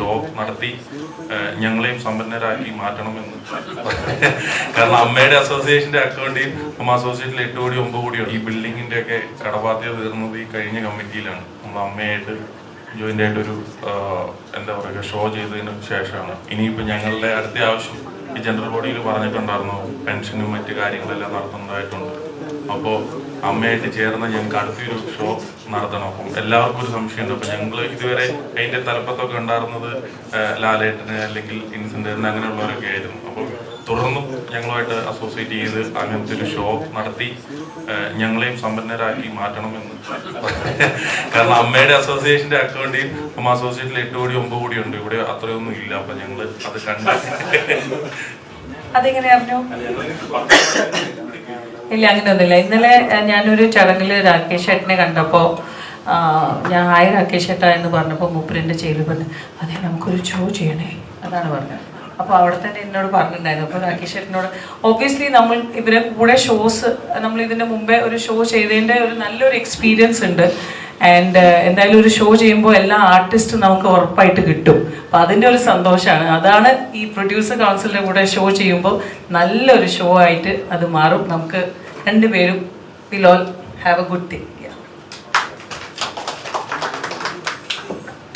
Show നടത്തി ഞങ്ങളെയും സമ്പന്നരാക്കി മാറ്റണമെന്ന്. കാരണം അമ്മയുടെ അസോസിയേഷന്റെ അക്കൗണ്ടിൽ അമ്മ അസോസിയേഷനിൽ എട്ട് കോടി ഒമ്പത് കോടിയാണ് ഈ ബിൽഡിങ്ങിന്റെ ഒക്കെ കടബാധ്യത തീർന്നത് ഈ കഴിഞ്ഞ കമ്മിറ്റിയിലാണ്. നമ്മൾ അമ്മയായിട്ട് ആയിട്ട് ഒരു എന്താ പറയുക ഷോ ചെയ്തതിന് ശേഷമാണ്. ഇനിയിപ്പോൾ ഞങ്ങളുടെ അടുത്ത ആവശ്യം ഈ ജനറൽ ബോഡിയിൽ പറഞ്ഞിട്ടുണ്ടായിരുന്നു പെൻഷനും മറ്റു കാര്യങ്ങളെല്ലാം നടത്തുന്നതായിട്ടുണ്ട്. അപ്പോൾ അമ്മയായിട്ട് ചേർന്ന് ഞങ്ങൾക്ക് അടുത്തൊരു ഷോ നടത്തണം. അപ്പം എല്ലാവർക്കും ഒരു സംശയമുണ്ട്. അപ്പം ഞങ്ങൾ ഇതുവരെ അതിന്റെ തലപ്പത്തൊക്കെ ഉണ്ടായിരുന്നത് ലാലേട്ടന് അല്ലെങ്കിൽ ഇൻസെന്ററിന് അങ്ങനെയുള്ളവരൊക്കെ ആയിരുന്നു. അപ്പം തുടർന്നും ഞങ്ങളുമായിട്ട് അസോസിയേറ്റ് ചെയ്ത് അങ്ങനത്തെ ഒരു ഷോ നടത്തി ഞങ്ങളെയും സമ്പന്നരാക്കി മാറ്റണമെന്ന്. കാരണം അമ്മയുടെ അസോസിയേഷന്റെ അക്കൗണ്ടിൽ അമ്മ അസോസിയേഷനിൽ എട്ട് കോടി ഒമ്പത് കോടി ഉണ്ട്. ഇവിടെ അത്രയൊന്നും ഇല്ല. അപ്പം ഞങ്ങൾ അത് കണ്ടു അതെങ്ങനെയാ ഇല്ല അങ്ങനെ അങ്ങനെയൊന്നുമില്ല ഇന്നലെ ഞാനൊരു ചടങ്ങിൽ രാകേഷ് ചേട്ടനെ കണ്ടപ്പോൾ ഞാൻ ഹായ് രാകേഷ് ചേട്ടാ എന്ന് പറഞ്ഞപ്പോൾ മൂപ്പരിന്റെ ചേരി പറഞ്ഞു അതെ നമുക്കൊരു ഷോ ചെയ്യണേ. അതാണ് പറഞ്ഞത്. അപ്പോൾ അവിടെ തന്നെ എന്നോട് പറഞ്ഞിട്ടുണ്ടായിരുന്നു. അപ്പോൾ രാകേഷ് ചേട്ടനോട് ഒബ്വിയസ്ലി നമ്മൾ ഇവരെ കൂടെ ഷോസ് നമ്മൾ ഇതിന്റെ മുമ്പേ ഒരു ഷോ ചെയ്തതിന്റെ ഒരു നല്ലൊരു എക്സ്പീരിയൻസ് ഉണ്ട്. ആൻഡ് എന്തായാലും ഒരു ഷോ ചെയ്യുമ്പോൾ എല്ലാ ആർട്ടിസ്റ്റും നമുക്ക് ഉറപ്പായിട്ട് കിട്ടും. അപ്പം അതിന്റെ ഒരു സന്തോഷമാണ്. അതാണ് ഈ പ്രൊഡ്യൂസർ കൗൺസിലിന്റെ കൂടെ ഷോ ചെയ്യുമ്പോൾ നല്ലൊരു ഷോ ആയിട്ട് അത് മാറും. നമുക്ക് രണ്ടുപേരും will all have a good thing